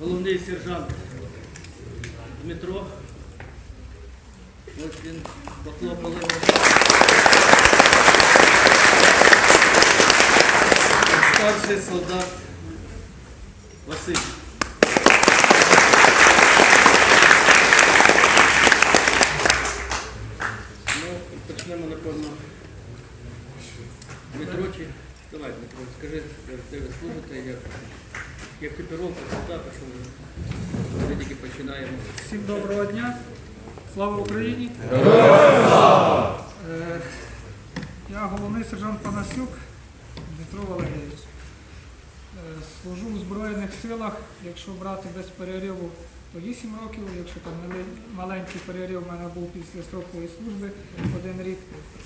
головний сержант Дмитро. Ось він похлопали. Старший солдат Василь. Ну, почнемо, напевно. Дмитрочі. Давай, Дмитро, скажи, де ви служите, як екіпіровка сюди, що ми тільки починаємо. Всім доброго дня. Слава Україні! Слава! Я головний сержант Панасюк Дмитро Валерійович. Е, Служу в Збройних силах, якщо брати без перериву, 8 років, якщо там маленький перерив у мене був після строкової служби один рік,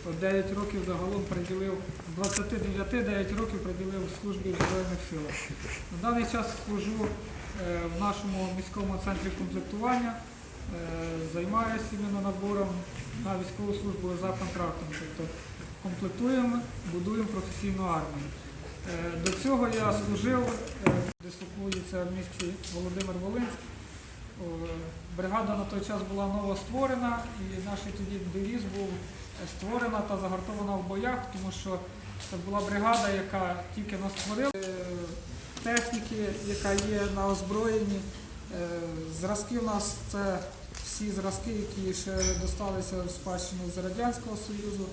то 9 років загалом приділив, з 29 9 років приділив службі в Збройних силах. На даний час служу е, в нашому міському центрі комплектування. Е, Займаюся іменно набором на військову службу за контрактом. Тобто комплектуємо, будуємо професійну армію. Е, До цього я служив, дислокується в місті Володимир Волинськ. Бригада на той час була новостворена, і наш тоді девіз був е, створена та загартована в боях, тому що це була бригада, яка тільки нас створила. Е, Техніки, яка є на озброєнні. Е, Зразки в нас це всі зразки, які ще досталися в спадщину з Радянського Союзу.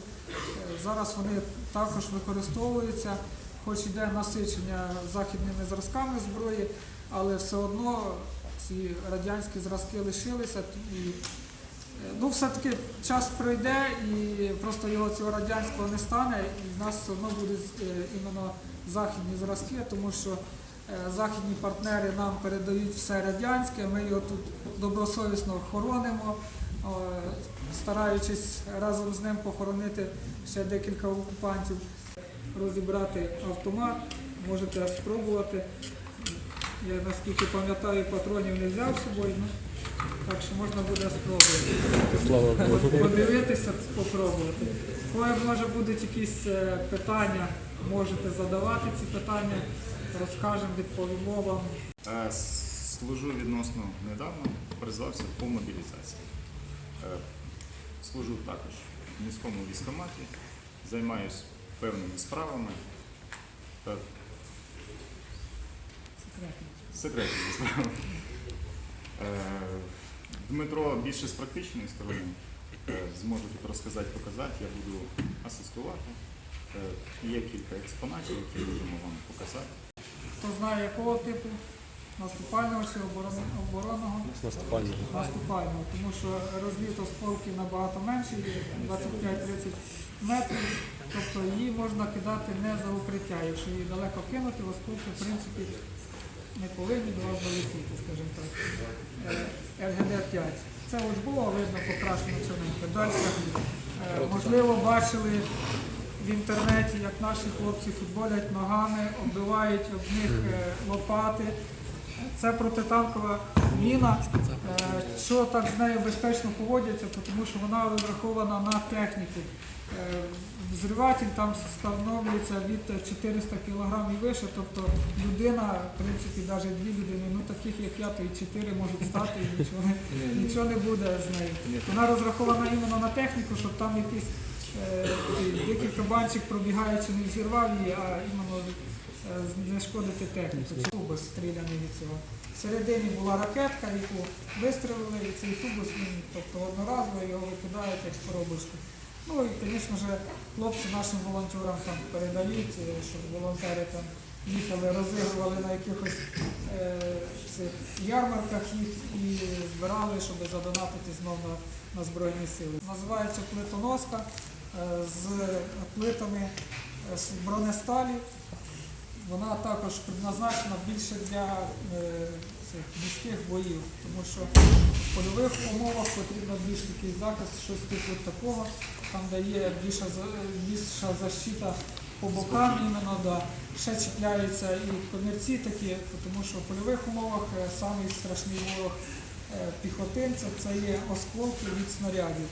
Зараз вони також використовуються, хоч іде насичення західними зразками зброї, але все одно ці радянські зразки лишилися. І, е, ну, все-таки час пройде і просто його цього радянського не стане, і в нас все одно будуть е, іменно західні зразки, тому що е, західні партнери нам передають все радянське, ми його тут добросовісно хоронимо, е, стараючись разом з ним похоронити ще декілька окупантів, розібрати автомат, можете спробувати. Я наскільки пам'ятаю, патронів не взяв з собою, ну, так що можна буде спробувати. Подивитися, спробувати. Коли може будуть якісь е, питання, можете задавати ці питання, розкажемо, відповімо вам. Е, Служу відносно недавно, призвався по мобілізації. Е, Служу також в міському військкоматі, займаюся певними справами, секретними справами. Е, Дмитро більше з практичної сторони е, зможе тут розказати, показати, я буду асистувати. Е, Є кілька експонатів, які можемо вам показати. Хто знає якого типу? Наступального чи оборонного? Наступальний. Наступального, тому що розліт осколки набагато менший, 25-30 метрів, тобто її можна кидати не за укриття. Якщо її далеко кинути, осколки в принципі не повинні до вас долетіти, скажімо так. Е, РГД-5. Це ось було видно покрашено чорненько. Далі, е, можливо, бачили в інтернеті, як наші хлопці футболять ногами, оббивають об них е, лопати. Це протитанкова міна. Е, Що так з нею безпечно поводяться, тому що вона розрахована на техніку. Е, Взриватель там встановлюється від 400 кг і вище, тобто людина, в принципі, навіть дві людини, ну таких як я, то і 4 можуть стати, і нічого не, нічого не буде з нею. Вона розрахована іменно на техніку, щоб там якийсь е, декілька банчик пробігаючи не взірвав її, а іменно знешкодити техніку. Тубус стріляний від цього. Всередині була ракетка, яку вистрілили, і цей тубус, тобто одноразово його викидають як коробочку. Ну і, звісно ж, хлопці нашим волонтерам там передають, е, щоб волонтери там їхали, розігрували на якихось е, цих ярмарках їх і збирали, щоб задонатити знову на, на Збройні Сили. Називається плитоноска е, з плитами е, з бронесталі. Вона також предназначена більше для е, цих міських боїв, тому що в польових умовах потрібно більш такий захист, щось типу такого, там де є більша, більша защита по бокам іменно, да. ще чіпляються і комірці такі, тому що в польових умовах е, самий страшний ворог е, піхотинця це є осколки від снарядів.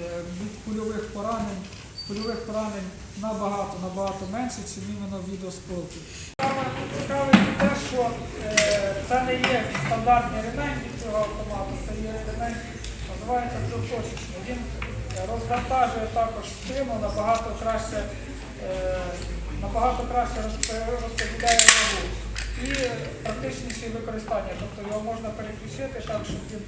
Е, Від кульових поранень, кульових поранень набагато набагато менше, ніж іменно від осколків. цікавить те, що е, це не є стандартний ремень від цього автомату, це є ремень, називається трьохточечний. Він розвантажує також спину набагато краще, е, набагато краще розподіляє вагу. І практичніше використання. Тобто його можна переключити так, щоб він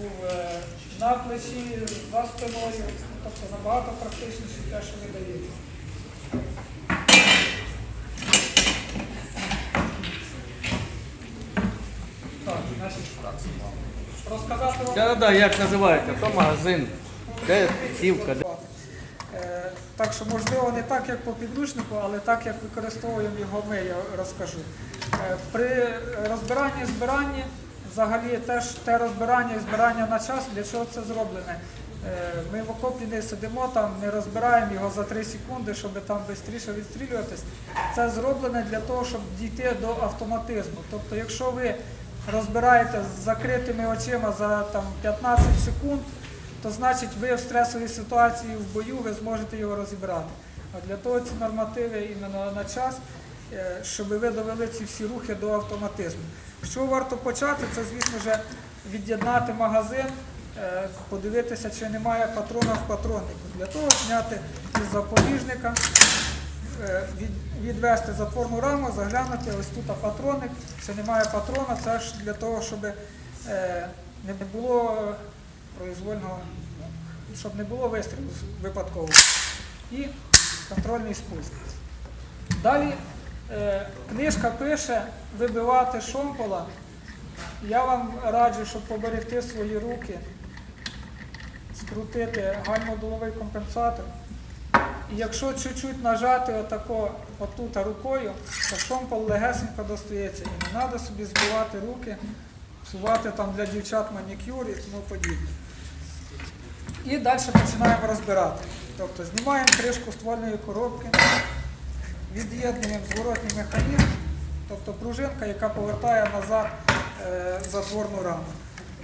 був е, на плечі, за спиною, тобто набагато практичніше те, що видається. Так, значить, розказати вам. Да, да, як називається? То магазин, де цівка. Де... Е, Так що, можливо, не так, як по підручнику, але так, як використовуємо його ми, я розкажу. Е, При розбиранні і збиранні, взагалі теж те розбирання і збирання на час, для чого це зроблене? Е, Ми в окопі не сидимо, там не розбираємо його за 3 секунди, щоб там швидше відстрілюватись. Це зроблене для того, щоб дійти до автоматизму. Тобто, якщо ви розбираєте з закритими очима за там, 15 секунд, то значить ви в стресовій ситуації в бою ви зможете його розібрати. А для того ці нормативи іменно на час, е, щоб ви довели ці всі рухи до автоматизму. Що варто почати, це, звісно ж, від'єднати магазин, е, подивитися, чи немає патрона в патроннику. Для того зняти із запобіжника, е, від- відвести затворну раму, заглянути, ось тут патронник, чи немає патрона, це ж для того, щоб е, не було произвольного, щоб не було вистрілу випадково. І контрольний спуск. Далі книжка пише вибивати шомпола. Я вам раджу, щоб поберегти свої руки, скрутити гальмодоловий компенсатор. І якщо чуть-чуть нажати отако, отут рукою, то шомпол легесенько достається. І не треба собі збивати руки, псувати там для дівчат манікюр і тому подібне. І далі починаємо розбирати. Тобто знімаємо кришку ствольної коробки, від'єднуємо зворотній механізм, тобто пружинка, яка повертає назад е, затворну раму.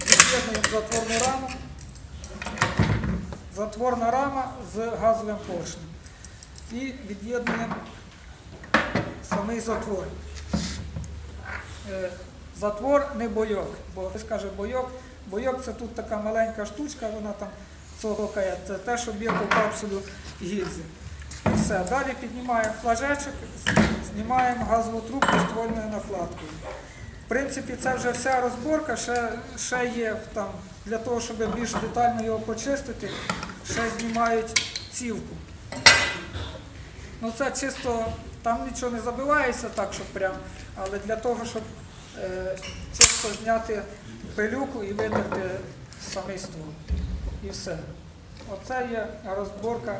Від'єднуємо затворну раму, затворна рама з газовим поршнем. І від'єднуємо самий затвор. Е, Затвор не бойок, бо хтось бойок. Бойок це тут така маленька штучка, вона там цокає. Це те, що б'є по капсулю гільзи. Все. Далі піднімаємо флажечок, знімаємо газову трубку ствольною накладкою. В принципі, це вже вся розборка, ще, ще є там, для того, щоб більш детально його почистити, ще знімають цівку. Ну це чисто, там нічого не забивається так, щоб прям, але для того, щоб е, чисто зняти пилюку і витерти самий ствол. І все. Оце є розборка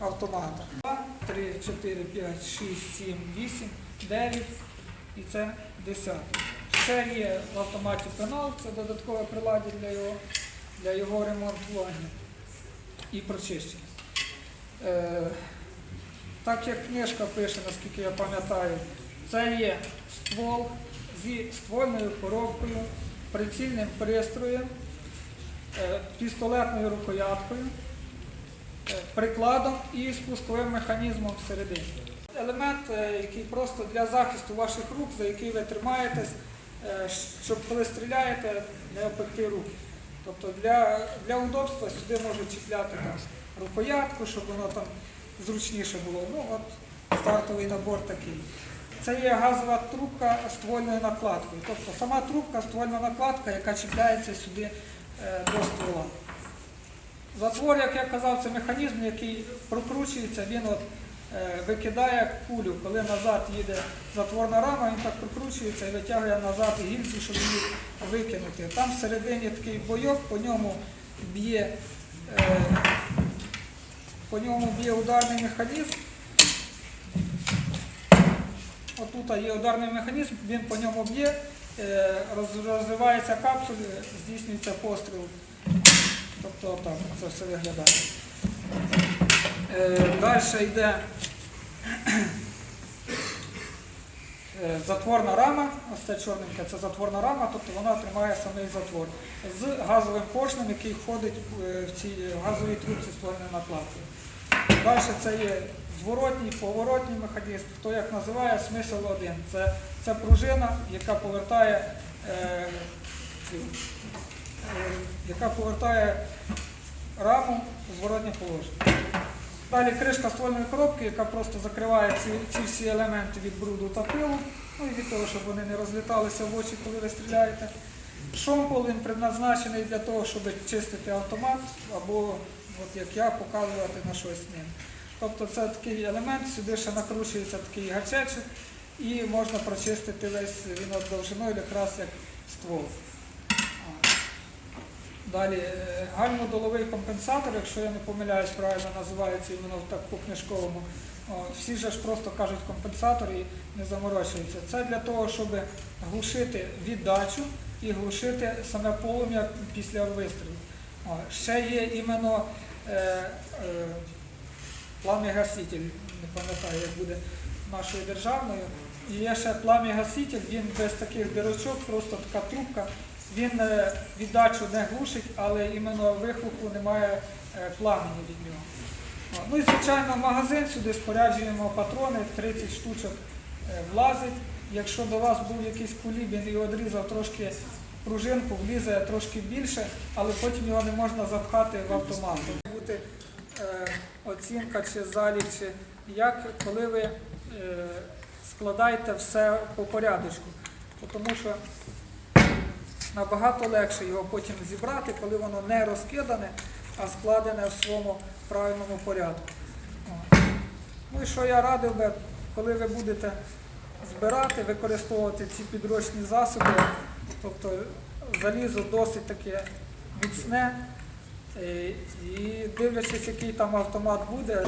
автомата. 2, 3, 4, 5, 6, 7, 8, 9 і це 10. Ще є в автоматі пенал, це додаткове приладдя для його, для його ремонтування і прочищення. Е, так як книжка пише, наскільки я пам'ятаю, це є ствол зі ствольною коробкою, прицільним пристроєм, е, пістолетною рукояткою, прикладом і спусковим механізмом всередині. Елемент, е, який просто для захисту ваших рук, за який ви тримаєтесь, е, щоб коли стріляєте, не опекти руки. Тобто для, для удобства сюди можуть чіпляти там, рукоятку, щоб воно там зручніше було. Ну, от стартовий набор такий. Це є газова трубка ствольною накладкою. Тобто сама трубка, ствольна накладка, яка чіпляється сюди е, до ствола. Затвор, як я казав, це механізм, який прокручується, він от, е, викидає кулю, коли назад їде затворна рама, він так прокручується і витягує назад гільзу, щоб її викинути. Там всередині такий бойок, по ньому б'є, е, по ньому б'є ударний механізм. Отут є ударний механізм, він по ньому б'є, е, роз- розривається капсуль, здійснюється постріл. Тобто отак це все виглядає. Е, Далі йде е, затворна рама, ось це чорненьке, це затворна рама, тобто вона тримає самий затвор з газовим поршнем, який входить е, в цій газовій трубці створеної накладкою. Далі це є зворотній, поворотній механізм, хто як називає, смисл один. Це, це пружина, яка повертає, е, яка повертає раму у зворотнє положення. Далі кришка ствольної коробки, яка просто закриває ці, ці всі елементи від бруду та пилу, ну і від того, щоб вони не розліталися в очі, коли ви стріляєте. Шомпол він предназначений для того, щоб чистити автомат або, от як я, показувати на щось ним. Тобто це такий елемент, сюди ще накручується такий гачечок і можна прочистити весь він довжиною якраз як ствол. Далі е, гальмодоловий компенсатор, якщо я не помиляюсь, правильно називається іменно так по-книжковому. Всі же ж просто кажуть компенсатор і не заморочуються. Це для того, щоб глушити віддачу і глушити саме полум'я після вистрілу. Ще є іменно е, е, плам'я-гаситель, не пам'ятаю, як буде нашою державною. І є ще плам'я-гаситель, він без таких дирочок, просто така трубка. Він е, віддачу не глушить, але іменно вихлопу немає е, пламені від нього. Ну і звичайно, магазин сюди споряджуємо патрони, 30 штучок е, влазить. Якщо до вас був якийсь кулібін і одрізав трошки пружинку, влізе трошки більше, але потім його не можна запхати в автомат. Має бути оцінка чи залік, чи як, коли ви складаєте все по порядочку. Тому що набагато легше його потім зібрати, коли воно не розкидане, а складене в своєму правильному порядку. Ну і що я радив би, коли ви будете збирати, використовувати ці підручні засоби, тобто залізо досить таке міцне, е, і дивлячись, який там автомат буде,